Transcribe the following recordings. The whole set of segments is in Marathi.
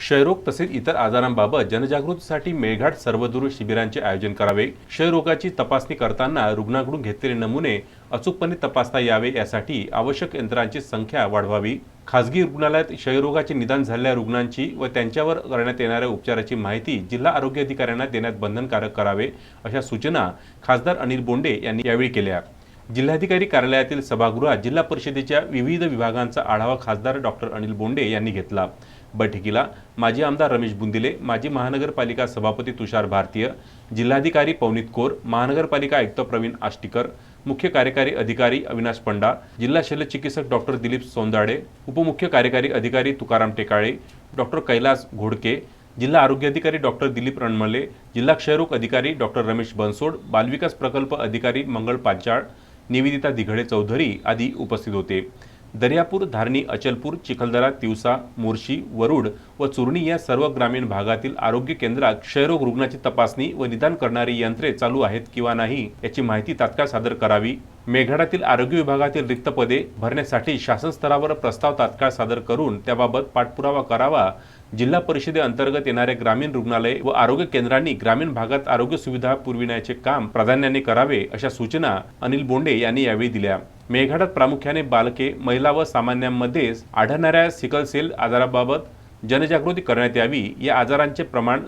क्षयरोग तसेच इतर आजारांबाबत जनजागृतीसाठी मेळघाट सर्वदूर शिबिरांचे आयोजन करावे. क्षयरोगाची तपासणी करताना रुग्णाकडून घेतलेले नमुने अचूकपणे तपासता यावे यासाठी आवश्यक यंत्रांची संख्या वाढवावी. खासगी रुग्णालयात क्षयरोगाचे निदान झालेल्या रुग्णांची व त्यांच्यावर करण्यात येणाऱ्या उपचाराची माहिती जिल्हा आरोग्य अधिकाऱ्यांना देण्यात बंधनकारक करावे अशा सूचना खासदार अनिल बोंडे यांनी यावेळी केल्या. जिल्हाधिकारी कार्यालयातील सभागृहात जिल्हा परिषदेच्या विविध विभागांचा आढावा खासदार डॉक्टर अनिल बोंडे यांनी घेतला. बैठकीला माजी आमदार रमेश बुंदिले माजी महानगरपालिका सभापती तुषार भारतीय जिल्हाधिकारी पवनीत कोर महानगरपालिका आयुक्त प्रवीण आष्टीकर मुख्य कार्यकारी अधिकारी अविनाश पंडा जिल्हा शल्यचिकित्सक डॉक्टर दिलीप सोंदाडे उपमुख्य कार्यकारी अधिकारी तुकाराम टेकाळे डॉक्टर कैलास घोडके जिल्हा आरोग्य अधिकारी डॉक्टर दिलीप रणमले जिल्हा क्षयरोग अधिकारी डॉक्टर रमेश बनसोड बालविकास प्रकल्प अधिकारी मंगळ पांचाळ निवेदिता दिघडे चौधरी आदी उपस्थित होते. दर्यापूर धारणी अचलपूर चिखलदरा तिवसा मोर्शी वरुड व चुरणी या सर्व ग्रामीण भागातील आरोग्य केंद्रात क्षयरोग रुग्णाची तपासणी व निदान करणारी यंत्रे चालू आहेत किंवा नाही याची माहिती तात्काळ सादर करावी. मेघाडातील आरोग्य विभागातील रिक्त पदे भरण्यासाठी शासन स्तरावर प्रस्ताव तात्काळ सादर करून त्याबाबत पाठपुरावा करावा. जिल्हा परिषदेअंतर्गत येणारे ग्रामीण रुग्णालय व आरोग्य केंद्रांनी ग्रामीण भागात आरोग्य सुविधा पुरविण्याचे काम प्राधान्याने करावे अशा सूचना अनिल बोंडे यांनी यावेळी दिल्या. मेघाडात प्रामुख्याने बालके महिला व सामान्यांमध्ये आढळणाऱ्या सिकल सेल आजाराबाबत जनजागृती करण्यात यावी. या आजारांचे प्रमाण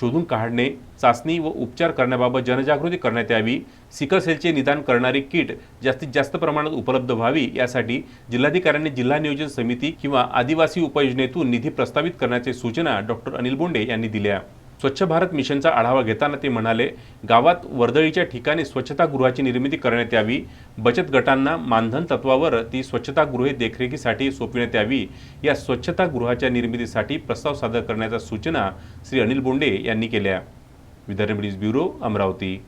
शोधून काढणे चाचणी व उपचार करण्याबाबत जनजागृती करण्यात यावी. सिकल सेलचे निदान करणारी किट जास्तीत जास्त प्रमाणात उपलब्ध व्हावी यासाठी जिल्हाधिकाऱ्यांनी जिल्हा नियोजन समिती किंवा आदिवासी उपयोजनेतून निधी प्रस्तावित करण्याचे सूचना डॉक्टर अनिल बोंडे यांनी दिल्या. स्वच्छ भारत मिशनचा आढावा घेताना ते म्हणाले गावात वर्दळीच्या ठिकाणी स्वच्छतागृहाची निर्मिती करण्यात यावी. बचत गटांना मानधन तत्वावर ती स्वच्छतागृहे देखरेखीसाठी सोपविण्यात यावी. या स्वच्छतागृहाच्या निर्मितीसाठी प्रस्ताव सादर करण्याच्या सूचना श्री अनिल बोंडे यांनी केल्या. Vidarbha news bureau Amravati.